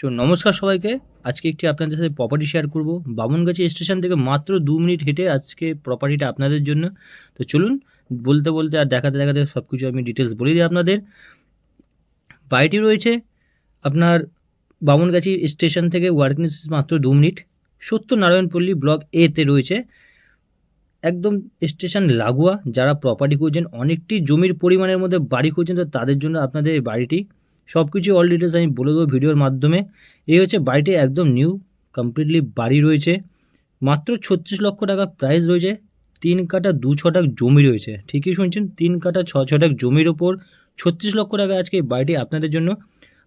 তো নমস্কার সবাইকে। আজকে একটি আপনাদের সাথে প্রপার্টি শেয়ার করব। বামনগাছি স্টেশন থেকে মাত্র দু মিনিট হেঁটে আজকে প্রপার্টিটা আপনাদের জন্য। তো চলুন, বলতে বলতে আর দেখাতে দেখাতে সব কিছু আমি ডিটেলস বলে দিই আপনাদের। বাড়িটি রয়েছে আপনার বামনগাছি স্টেশন থেকে ওয়ার্কিং মাত্র দু মিনিট। সত্য সত্যনারায়ণপল্লী ব্লক এতে রয়েছে। একদম স্টেশন লাগোয়া। যারা প্রপার্টি খুঁজছেন অনেকটি জমির পরিমাণের মধ্যে বাড়ি খুঁজছেন তো তাদের জন্য আপনাদের এই বাড়িটি। সব কিছু অল ডিটেলস আমি বলে দেবো ভিডিওর মাধ্যমে। এই হচ্ছে বাড়িটি একদম নিউ কমপ্লিটলি বাড়ি রয়েছে। মাত্র ছত্রিশ লক্ষ টাকা প্রাইস রয়েছে। তিন কাটা দু ছটাক জমি রয়েছে। ঠিকই শুনছেন, তিন কাটা ছ ছটাক জমির ওপর ছত্রিশ লক্ষ টাকা আজকে এই বাড়িটি আপনাদের জন্য।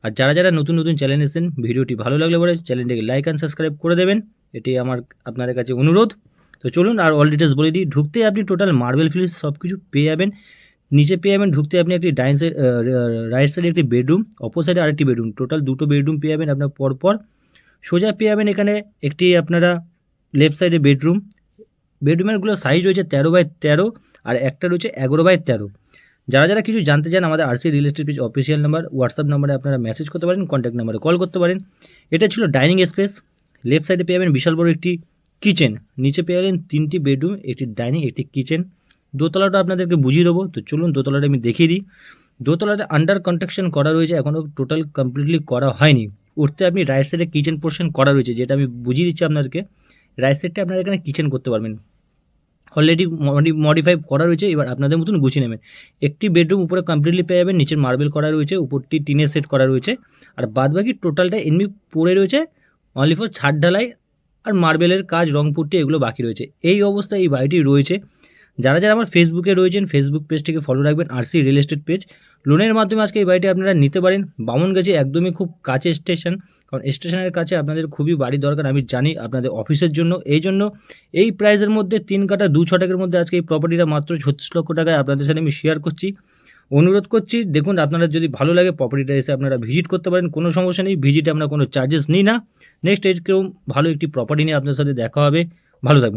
আর যারা যারা নতুন নতুন চ্যানেল এসেছেন, ভিডিওটি ভালো লাগলে পরে চ্যানেলটিকে লাইক অ্যান্ড সাবস্ক্রাইব করে দেবেন। এটি আমার, আপনাদের কাছে অনুরোধ। তো চলুন আর অল ডিটেলস বলে দিই। ঢুকতে আপনি টোটাল মার্বেল ফিলিস সব কিছু পেয়ে যাবেন। নিচে পেয়ে যাবেন, ঢুকতে আপনি একটি ডাইন সাইড রাইট সাইডে একটি বেডরুম অপর সাইডে আরেকটি বেডরুম টোটাল দুটো বেডরুম পেয়ে যাবেন আপনার পরপর। সোজা পেয়ে যাবেন এখানে একটি আপনারা লেফট সাইডে বেডরুম বেডরুমেরগুলো সাইজ রয়েছে তেরো বাই তেরো আর একটা রয়েছে এগারো বাই তেরো। যারা যারা কিছু জানতে চান, আমাদের RC real estate page official number WhatsApp নাম্বারে আপনারা মেসেজ করতে পারেন কন্ট্যাক্ট নাম্বারে কল করতে পারেন। এটা ছিল ডাইনিং স্পেস লেফট সাইডে পেয়ে যাবেন বিশাল বড় একটি কিচেন নিচে পেয়ে যাবেন তিনটি বেডরুম একটি ডাইনিং একটি কিচেন দোতলাটা আপনাদেরকে বুঝিয়ে দেবো। তো চলুন দোতলাটা আমি দেখিয়ে দিই। দোতলাটা আন্ডার কনস্ট্রাকশন করা রয়েছে এখনও টোটাল কমপ্লিটলি করা হয়নি। উঠতে আপনি রাইট সাইডে কিচেন পোর্শন করা রয়েছে, যেটা আমি বুঝিয়ে দিচ্ছি আপনাদেরকে। রাইট সাইডটা আপনারা এখানে কিচেন করতে পারবেন। অলরেডি মডিফাই করা রয়েছে, এবার আপনাদের মতন গুছিয়ে নেবেন। একটি বেডরুম উপরে কমপ্লিটলি পেয়ে যাবেন, নিচের মার্বেল করা রয়েছে, উপরটি টিনের সেট করা রয়েছে। আর বাদ বাকি টোটালটা এমনি পড়ে রয়েছে অনলি ফর ছাদ ঢালাই আর মার্বেলের কাজ, রং পুট্টি এগুলো বাকি রয়েছে। এই অবস্থায় এই বাড়িটি রয়েছে। যারা যারা আমার ফেসবুকে রয়েছেন ফেসবুক পেজটিকে ফলো রাখবেন R C real estate page লোনের মাধ্যমে আজকে এই বাড়িটি আপনারা নিতে পারেন। বামনগাছি একদমই খুব কাছে স্টেশন কারণ স্টেশনের কাছে আপনাদের খুবই বাড়ি দরকার, আমি জানি আপনাদের অফিসের জন্য। এই জন্য এই প্রাইসের মধ্যে তিন কাটা দু ছটাকের মধ্যে আজকে এই প্রপার্টিটা মাত্র ছত্রিশ লক্ষ টাকায় আপনাদের সাথে আমি শেয়ার করছি। অনুরোধ করছি, দেখুন আপনারা যদি ভালো লাগে প্রপার্টিটা এসে আপনারা ভিজিট করতে পারেন, কোনো সমস্যা নেই ভিজিটে আমরা কোনো চার্জেস নিই না। নেক্সট এরকম ভালো একটি প্রপার্টি নিয়ে আপনার সাথে দেখা হবে। ভালো থাকবেন।